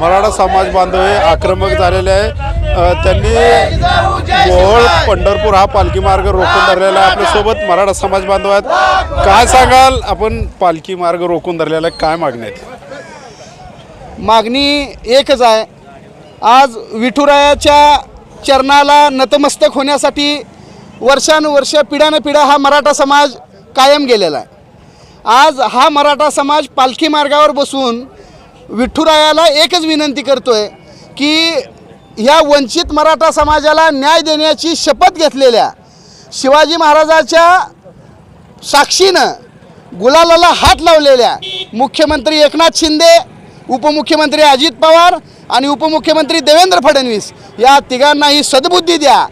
मराठा समाज बांधव हे आक्रमक झालेले आहे. त्यांनी मोहोळ पंढरपूर हा पालखी मार्ग रोखून धरलेला आहे. आपल्यासोबत मराठा समाज बांधव आहेत. काय सांगाल? आपण पालखी मार्ग रोखून धरलेला आहे. काय मागणी आहेत? मागणी एकच आहे. आज विठुरायाच्या चरणाला नतमस्तक होण्यासाठी वर्षानुवर्ष पिढ्यानं पिढ्या हा मराठा समाज कायम गेलेला आहे. आज हा मराठा समाज पालखी मार्गावर बसून विठुरायाला एकच विनंती करतोय की ह्या वंचित मराठा समाजाला न्याय देण्याची शपथ घेतलेल्या शिवाजी महाराजाच्या साक्षीनं गुलालाला हात लावलेल्या मुख्यमंत्री एकनाथ शिंदे उपमुख्यमंत्री अजित पवार आणि उपमुख्यमंत्री देवेंद्र फडणवीस या तिघांनाही सद्बुद्धी द्या.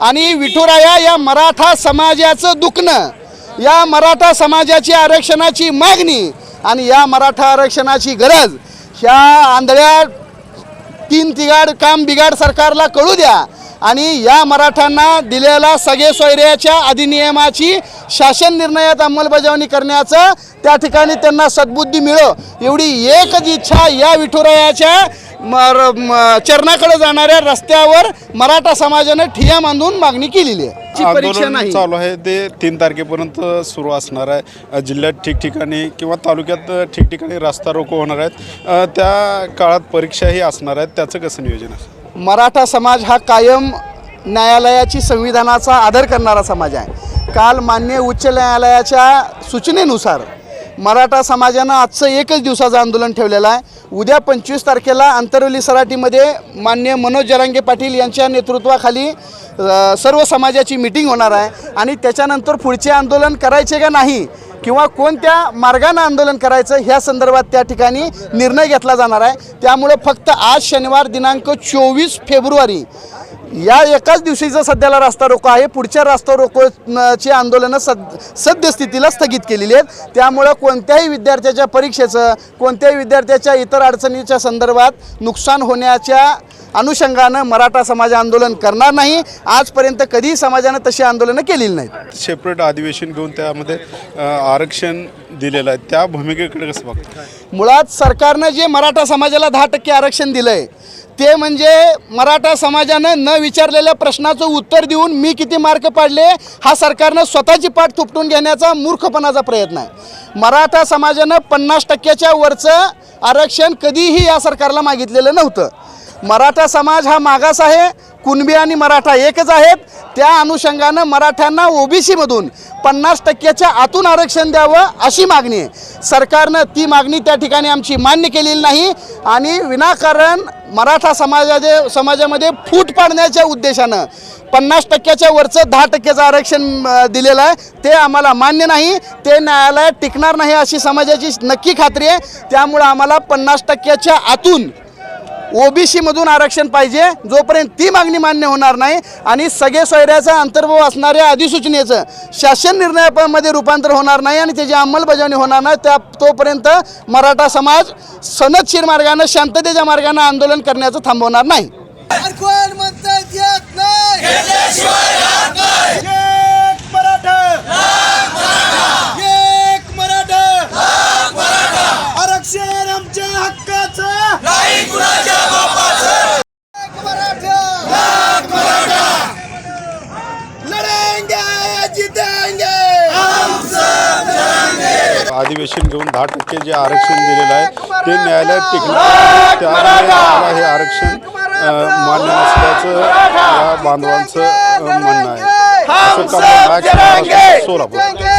आणि विठुराया या मराठा समाजाचं दुखणं या मराठा समाजाची आरक्षणाची मागणी आणि या मराठा आरक्षणाची गरज ह्या आंधळ्या तीन तिघाड काम बिघाड सरकारला कळू द्या. आणि या मराठ्यांना दिलेला सगळे सोयऱ्याच्या अधिनियमाची शासन निर्णयात अंमलबजावणी करण्याचं त्या ठिकाणी त्यांना सद्बुद्धी मिळो. एवढी एकच इच्छा या विठुरायाच्या मर- चरणाकडे जाणाऱ्या रस्त्यावर मराठा समाजाने ठिया बांधून मागणी केलेली आहे. ची परीक्षा आंदोलन नाही. चालू आहे. ते तीन तारखेपर्यंत सुरू असणार आहे. जिल्ह्यात ठिकठिकाणी किंवा तालुक्यात ठिकठिकाणी रस्ता रोको होणार आहेत. त्या काळात परीक्षाही असणार आहेत. त्याचं कसं नियोजन आहे? मराठा समाज हा कायम न्यायालयाची संविधानाचा आदर करणारा समाज आहे. काल मान्य उच्च न्यायालयाच्या सूचनेनुसार मराठा समाजानं आजचं एकच दिवसाचं आंदोलन ठेवलेलं आहे. उद्या पंचवीस तारखेला आंतरवली सराटीमध्ये मान्य मनोज जरांगे पाटील यांच्या नेतृत्वाखाली सर्व समाजाची मिटिंग होणार आहे. आणि त्याच्यानंतर पुढचे आंदोलन करायचे का नाही किंवा कोणत्या मार्गानं आंदोलन करायचं ह्या संदर्भात त्या ठिकाणी निर्णय घेतला जाणार आहे. त्यामुळं फक्त आज शनिवार दिनांक चोवीस फेब्रुवारी या एकाच दिवशीचा सध्याला रास्ता रोको आहे पुढच्या रास्ता रोकोची आंदोलनं सद सद्यस्थितीला स्थगित केलेली आहेत. त्यामुळं कोणत्याही विद्यार्थ्याच्या परीक्षेचं कोणत्याही विद्यार्थ्याच्या इतर अडचणीच्या संदर्भात नुकसान होण्याच्या अनुषंगानं मराठा समाज आंदोलन करणार नाही. आजपर्यंत कधीही समाजानं तशी आंदोलनं केलेली नाहीत. सेपरेट अधिवेशन घेऊन त्यामध्ये आरक्षण दिलेलं आहे. त्या भूमिकेकडे कसं बघता मुळात सरकारनं जे मराठा समाजाला दहा टक्के आरक्षण दिलं आहे ते म्हणजे मराठा समाजानं न विचारलेल्या प्रश्नाचं उत्तर देऊन मी किती मार्क पाडले हा सरकारनं स्वतःची पाठ थुपटून घेण्याचा मूर्खपणाचा प्रयत्न आहे. मराठा समाजानं पन्नास टक्क्याच्या वरचं आरक्षण कधीही या सरकारला मागितलेलं नव्हतं. मराठा समाज हा मागास आहे कुणबी आणि मराठा एकच आहेत. त्या अनुषंगानं मराठ्यांना ओबीसीमधून पन्नास टक्क्याच्या आतून आरक्षण द्यावं अशी मागणी आहे. सरकारनं ती मागणी त्या ठिकाणी आमची मान्य केलेली नाही आणि विनाकारण मराठा समाजाचे समाजामध्ये फूट पाडण्याच्या उद्देशानं पन्नास टक्क्याच्या वरचं दहा टक्क्याचं आरक्षण दिलेलं आहे. ते आम्हाला मान्य नाही. ते न्यायालयात टिकणार नाही अशी समाजाची नक्की खात्री आहे. त्यामुळं आम्हाला पन्नास टक्क्याच्या आतून ओबीसीमधून आरक्षण पाहिजे जोपर्यंत ती मागणी मान्य होणार नाही आणि सगळे सोयऱ्याचा अंतर्भाव असणाऱ्या अधिसूचनेचं शासन निर्णयामध्ये रूपांतर होणार नाही आणि त्याची अंमलबजावणी होणार नाही त्या तोपर्यंत मराठा समाज सनदशीर मार्गानं शांततेच्या मार्गानं आंदोलन करण्याचं थांबवणार नाही. अधिवेशन घेऊन दहा टक्के जे आरक्षण दिलेलं आहे ते न्यायालयात त्यामुळे आम्हाला हे आरक्षण मान्य नसल्याचं या बांधवांचं म्हणणं आहे. सोलापूर.